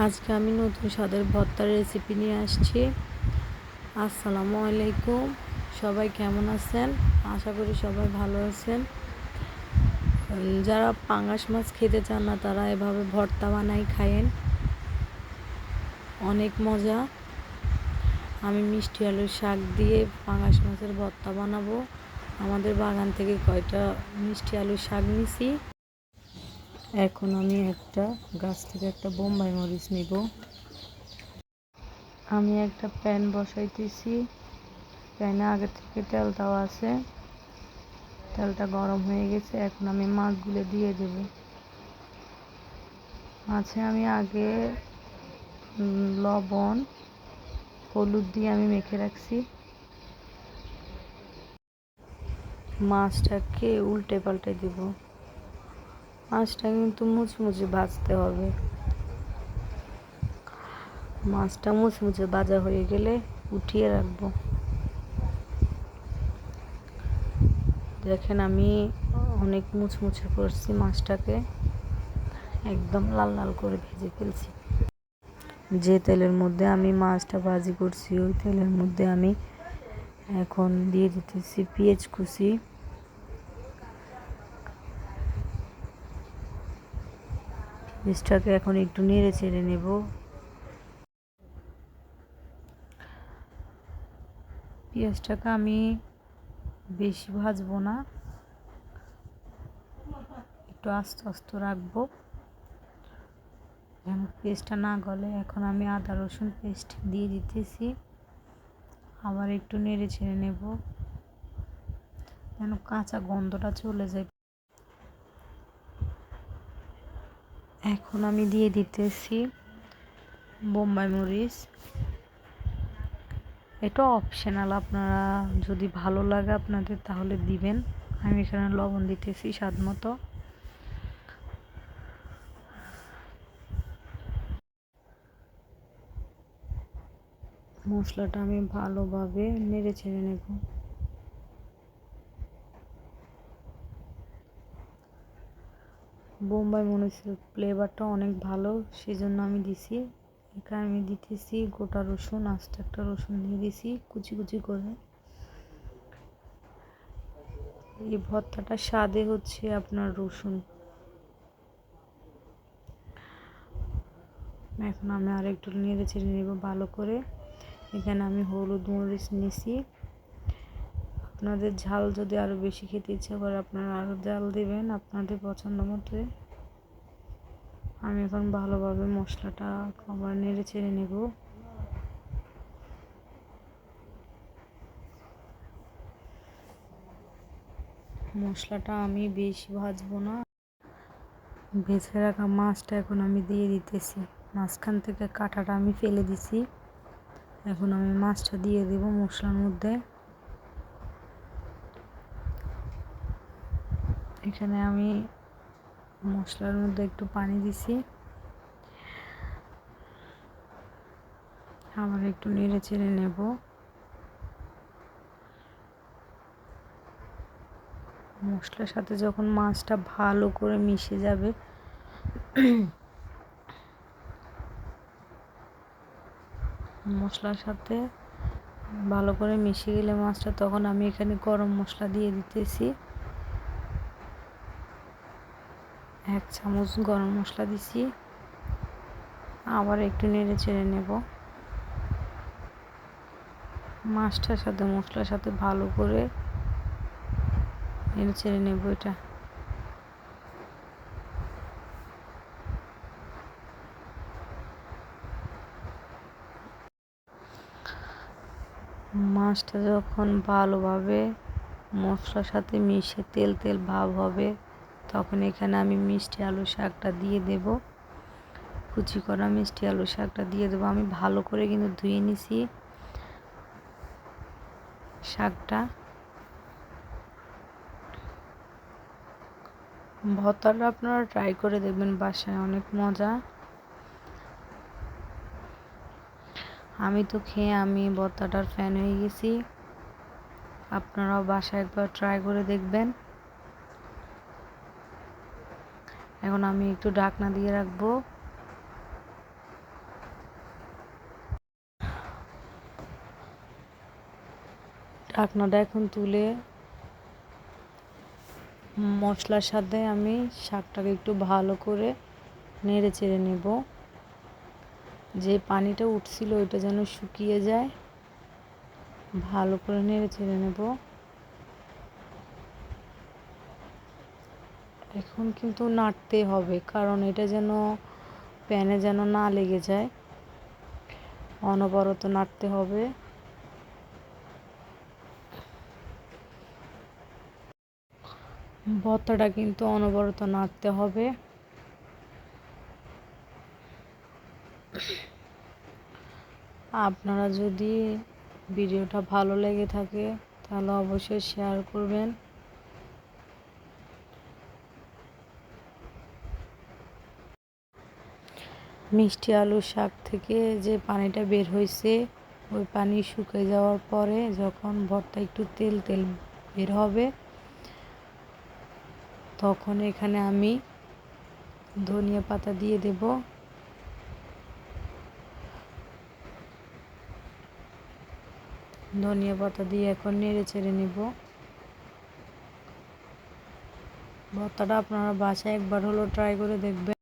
আজকে আমি নতুন স্বাদের ভর্তার রেসিপি নিয়ে আসছি। আসসালামু আলাইকুম। সবাই কেমন আছেন? আশা করি সবাই ভালো আছেন। যারা পাঙ্গাস মাছ খেতে চান না, তারা এভাবে ভর্তা বানাই খায়েন। অনেক মজা। আমি মিষ্টি আলুর শাক দিয়ে পাঙ্গাস মাছের ভর্তা বানাবো। আমাদের বাগান থেকে কয়টা মিষ্টি আলুর শাক নিছি। এখন আমি একটা গাছ থেকে একটা বোম্বাই মরিচ নিব। আমি একটা প্যান বসাইতেছি। প্যানে আগে থেকে তেল দেওয়া আছে। তেলটা গরম হয়ে গেছে, এখন আমি মাছগুলো দিয়ে দেব। মাছে আমি আগে লবণ, হলুদ দিয়ে আমি মেখে রাখছি। মাছটাকে উল্টে পাল্টে দিব। মাছটা কিন্তু মুচমুচে ভাজতে হবে। মাছটা মুচমুচে ভাজা হয়ে গেলে উঠিয়ে রাখব। দেখেন আমি অনেক মুচমুচে করছি মাছটাকে। একদম লাল লাল করে ভেজে ফেলছি। যে তেলের মধ্যে আমি মাছটা ভাজি করছি, ওই তেলের মধ্যে আমি এখন দিয়ে দিতেছি পেঁয়াজ কুচি। পেঁয়াজটাকে এখন একটু নেড়ে চেড়ে নেব। পেঁয়াজটাকে আমি বেশি ভাজবো না, একটু আস্তে আস্তে রাখব। পেস্টটা না গলে, এখন আমি আদা রসুন পেস্ট দিয়ে দিতেছি, আবার একটু নেড়ে ছেড়ে নেব। যেন কাঁচা গন্ধটা চলে যায় এখন আমি দিয়ে দিতেছি বোম্বাই মরিচ। এটা অপশনাল আপনারা যদি ভালো লাগে আপনাদের তাহলে দিবেন। আমি এখানে লবণ দিতেছি স্বাদ মতো। মশলাটা আমি ভালোভাবে নেড়ে ছেড়ে নেব। বোম্বাই মরিচের ফ্লেভারটা অনেক ভালো সেই জন্য আমি দিছি। এখানে আমি দিতেছি গোটা রসুন, আস্তে একটা রসুন দিয়ে দিছি, কুচি কুচি করে। এই ভর্তাটা স্বাদে হচ্ছে আপনার রসুন। এখন আমি আর একটু নেড়ে চেড়ে নেব ভালো করে। এখানে আমি হলুদ মরিচ নিছি। আপনাদের ঝাল যদি আরও বেশি খেতে ইচ্ছে করে, আপনারা আরও ঝাল দেবেন আপনাদের পছন্দ মতো। আমি এখন ভালোভাবে মশলাটা খাবার নেড়ে চেড়ে নেব। মশলাটা আমি বেশি ভাজবো না। ভেজে রাখা মাছটা এখন আমি দিয়ে দিতেছি। মাঝখান থেকে কাঁটাটা আমি ফেলে দিছি। এখন আমি মাছটা দিয়ে দেব মশলার মধ্যে। এখানে আমি মশলার মধ্যে একটু পানি দিছি। আবার একটু নেড়ে চেড়ে নেব। মশলার সাথে যখন মাছটা ভালো করে মিশে যাবে, মশলার সাথে ভালো করে মিশে গেলে মাছটা তখন আমি এখানে গরম মশলা দিয়ে দিতেছি। এক চামচ গরম মশলা দিছি। আবার একটু নেড়ে চেড়ে নেব। মাছটার সাথে, মশলার সাথে ভালো করে নেড়ে চেড়ে নেব এটা। মাছটা যখন ভালোভাবে মশলার সাথে মিশে তেল তেল ভাব হবে তখন এখানে আমি মিষ্টি আলু শাকটা দিয়ে দেব। কুচি করা মিষ্টি আলু শাকটা দিয়ে দেবো। আমি ভালো করে কিন্তু ধুয়ে নিছি শাকটা। ভর্তাটা আপনারা ট্রাই করে দেখবেন, বাসায় অনেক মজা। আমি তো খেয়ে আমি ভর্তাটার ফ্যান হয়ে গেছি। আপনারাও বাসায় একবার ট্রাই করে দেখবেন। এখন আমি একটু ঢাকনা দিয়ে রাখব। ঢাকনাটা এখন তুলে মশলার সাথে আমি শাকটাকে একটু ভালো করে নেড়ে চেড়ে নেব। যে পানিটা উঠছিল ওইটা যেন শুকিয়ে যায়, ভালো করে নেড়ে চেড়ে নেব। এখন কিন্তু নাড়তে হবে, কারণ এটা যেন প্যানে যেন না লেগে যায়। অনবরত নাড়তে হবে। ভর্তাটা কিন্তু অনবরত নাড়তে হবে। আপনারা যদি ভিডিওটা ভালো লেগে থাকে, তাহলে অবশ্যই শেয়ার করবেন। মিষ্টি আলু শাক থেকে যে পানিটা বের হয়েছে, ওই পানি শুকিয়ে যাওয়ার পরে যখন ভর্তা একটু তেল তেল বের হবে, তখন এখানে আমি ধনিয়া পাতা দিয়ে দেব। ধনিয়া পাতা দিয়ে এখন নেড়ে চেড়ে নেব। ভর্তাটা আপনারা বাসায় একবার হলো ট্রাই করে দেখবেন।